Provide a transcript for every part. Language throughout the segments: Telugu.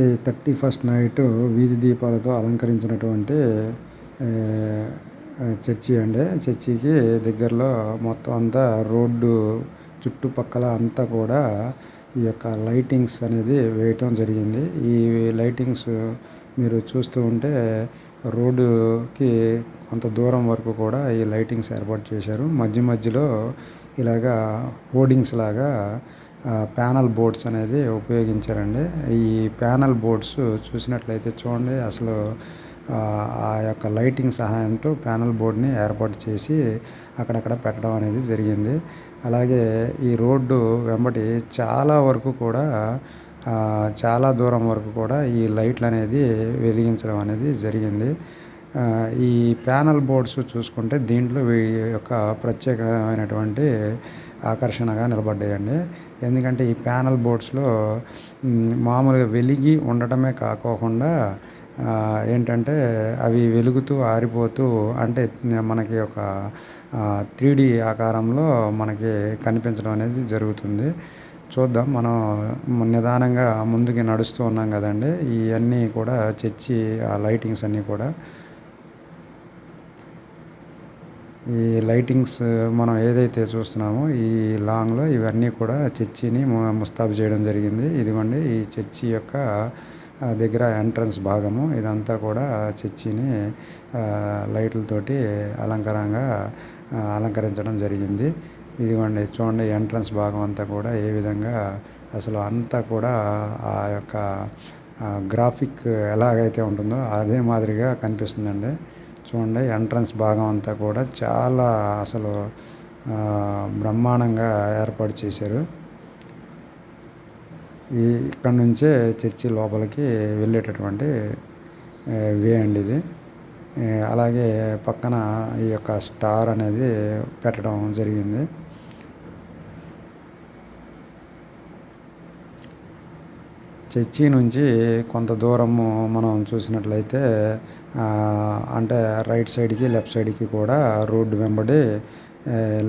ఈ థర్టీ ఫస్ట్ నైట్ వీధి దీపాలతో అలంకరించినటువంటి చర్చి అండి. చర్చికి దగ్గరలో మొత్తం అంతా రోడ్డు చుట్టుపక్కల అంతా కూడా ఈ యొక్క లైటింగ్స్ అనేది వేయటం జరిగింది. ఈ లైటింగ్స్ మీరు చూస్తూ ఉంటే రోడ్డుకి కొంత దూరం వరకు కూడా ఈ లైటింగ్స్ ఏర్పాటు చేశారు. మధ్య మధ్యలో ఇలాగా హోర్డింగ్స్ లాగా ప్యానల్ బోర్డ్స్ అనేది ఉపయోగించారండి. ఈ ప్యానల్ బోర్డ్స్ చూసినట్లయితే చూడండి అసలు ఆ యొక్క లైటింగ్ సహాయంతో ప్యానల్ బోర్డ్ని ఏర్పాటు చేసి అక్కడక్కడ పెట్టడం అనేది జరిగింది. అలాగే ఈ రోడ్డు వెంబడి చాలా వరకు కూడా చాలా దూరం వరకు కూడా ఈ లైట్లు అనేది వెలిగించడం అనేది జరిగింది. ఈ ప్యానల్ బోర్డ్స్ చూసుకుంటే దీంట్లో యొక్క ప్రత్యేకమైనటువంటి ఆకర్షణగా నిలబడ్డాయండి. ఎందుకంటే ఈ ప్యానల్ బోర్డ్స్లో మామూలుగా వెలిగి ఉండటమే కాకోకుండా ఏంటంటే అవి వెలుగుతూ ఆరిపోతూ అంటే మనకి ఒక త్రీ డి ఆకారంలో మనకి కనిపించడం అనేది జరుగుతుంది. చూద్దాం మనం నిదానంగా ముందుకి నడుస్తూ ఉన్నాం కదండి. ఇవన్నీ కూడా చర్చి ఆ లైటింగ్స్ అన్నీ కూడా. ఈ లైటింగ్స్ మనం ఏదైతే చూస్తున్నామో ఈ లాంగ్లో ఇవన్నీ కూడా చర్చిని ముస్తాబు చేయడం జరిగింది. ఇదిగోండి ఈ చర్చి యొక్క దగ్గర ఎంట్రన్స్ భాగము. ఇదంతా కూడా చర్చిని లైట్లతోటి అలంకారంగా అలంకరించడం జరిగింది. ఇదిగోండి చూడండి ఎంట్రన్స్ భాగం అంతా కూడా ఏ విధంగా అసలు అంతా కూడా ఆ యొక్క గ్రాఫిక్ ఎలాగైతే ఉంటుందో అదే మాదిరిగా కనిపిస్తుందండి. చూడండి ఎంట్రన్స్ భాగం అంతా కూడా చాలా అసలు బ్రహ్మాండంగా ఏర్పాటు చేశారు. ఈ ఇక్కడ నుంచే చర్చి లోపలికి వెళ్ళేటటువంటి వే అండి ఇది. అలాగే పక్కన ఈ యొక్క స్టార్ అనేది పెట్టడం జరిగింది. చర్చి నుంచి కొంత దూరము మనం చూసినట్లయితే అంటే రైట్ సైడ్కి లెఫ్ట్ సైడ్కి కూడా రోడ్డు వెంబడి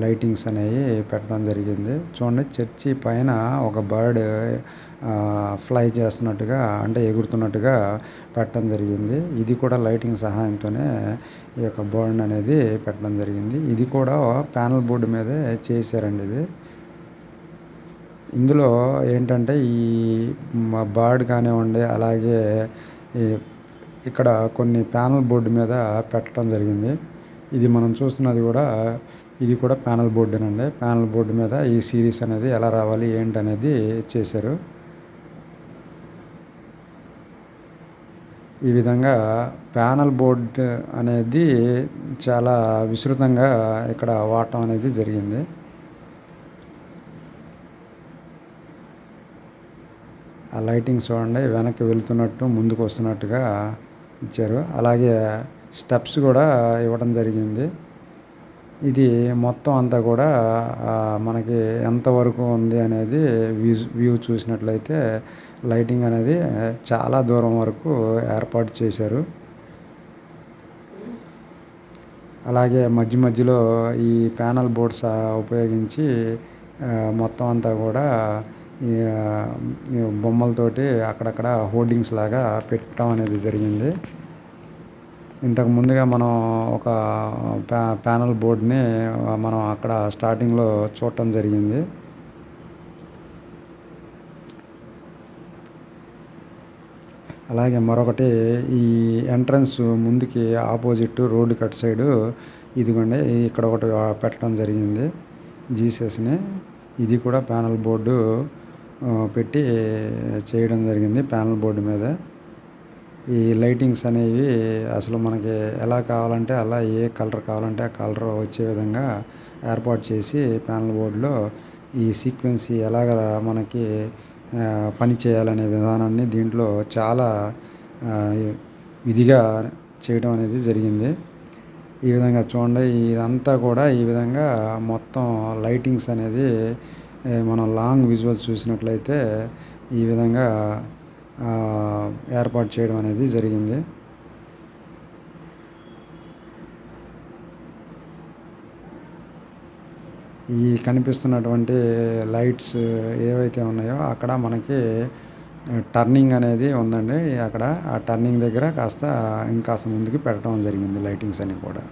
లైటింగ్స్ అనేవి పెట్టడం జరిగింది. చూడండి చర్చి పైన ఒక బర్డ్ ఫ్లై చేస్తున్నట్టుగా అంటే ఎగురుతున్నట్టుగా పెట్టడం జరిగింది. ఇది కూడా లైటింగ్ సహాయంతోనే ఈ యొక్క బర్డ్ అనేది పెట్టడం జరిగింది. ఇది కూడా ప్యానల్ బోర్డు మీదే చేశారండి ఇది. ఇందులో ఏంటంటే ఈ బర్డ్ కానివ్వండి అలాగే ఇక్కడ కొన్ని ప్యానల్ బోర్డు మీద పెట్టడం జరిగింది. ఇది మనం చూస్తున్నది కూడా ఇది కూడా ప్యానల్ బోర్డేనండి. ప్యానల్ బోర్డు మీద ఈ సిరీస్ అనేది ఎలా రావాలి ఏంటి అనేది చేశారు. ఈ విధంగా ప్యానల్ బోర్డు అనేది చాలా విస్తృతంగా ఇక్కడ వాడటం అనేది జరిగింది. ఆ లైటింగ్ చూడండి వెనక్కి వెళ్తున్నట్టు ముందుకు వస్తున్నట్టుగా ఇచ్చారు. అలాగే స్టెప్స్ కూడా ఇవ్వడం జరిగింది. ఇది మొత్తం అంతా కూడా మనకి ఎంతవరకు ఉంది అనేది వ్యూ వ్యూ చూసినట్లయితే లైటింగ్ అనేది చాలా దూరం వరకు ఏర్పాటు చేశారు. అలాగే మధ్య మధ్యలో ఈ ప్యానల్ బోర్డ్స్ ఉపయోగించి మొత్తం అంతా కూడా బొమ్మలతోటి అక్కడక్కడ హోర్డింగ్స్ లాగా పెట్టడం అనేది జరిగింది. ఇంతకు ముందుగా మనం ఒక ప్యా ప్యానల్ బోర్డ్ని మనం అక్కడ స్టార్టింగ్లో చూడటం జరిగింది. అలాగే మరొకటి ఈ ఎంట్రన్స్ ముందుకి ఆపోజిట్ రోడ్డు కట్ సైడు ఇదిగోండి ఇక్కడ ఒకటి పెట్టడం జరిగింది. జీసస్ని. ఇది కూడా ప్యానల్ బోర్డు పెట్టి చేయడం జరిగింది ప్యానల్ బోర్డు మీద. ఈ లైటింగ్స్ అనేవి అసలు మనకి ఎలా కావాలంటే అలా ఏ కలర్ కావాలంటే ఆ కలర్ వచ్చే విధంగా ఏర్పాటు చేసి ప్యానల్ బోర్డులో ఈ సీక్వెన్స్ ఎలాగ మనకి పని చేయాలనే విధానాన్ని దీంట్లో చాలా విధిగా చేయడం అనేది జరిగింది. ఈ విధంగా చూడండి ఇదంతా కూడా ఈ విధంగా మొత్తం లైటింగ్స్ అనేది మనం లాంగ్ విజువల్స్ చూసినట్లయితే ఈ విధంగా ఏర్పాటు చేయడం అనేది జరిగింది. ఈ కనిపిస్తున్నటువంటి లైట్స్ ఏవైతే ఉన్నాయో అక్కడ మనకి టర్నింగ్ అనేది ఉందండి. అక్కడ ఆ టర్నింగ్ దగ్గర కాస్త ఇంకాస్త ముందుకు పెట్టడం జరిగింది లైటింగ్స్ అన్నీ కూడా.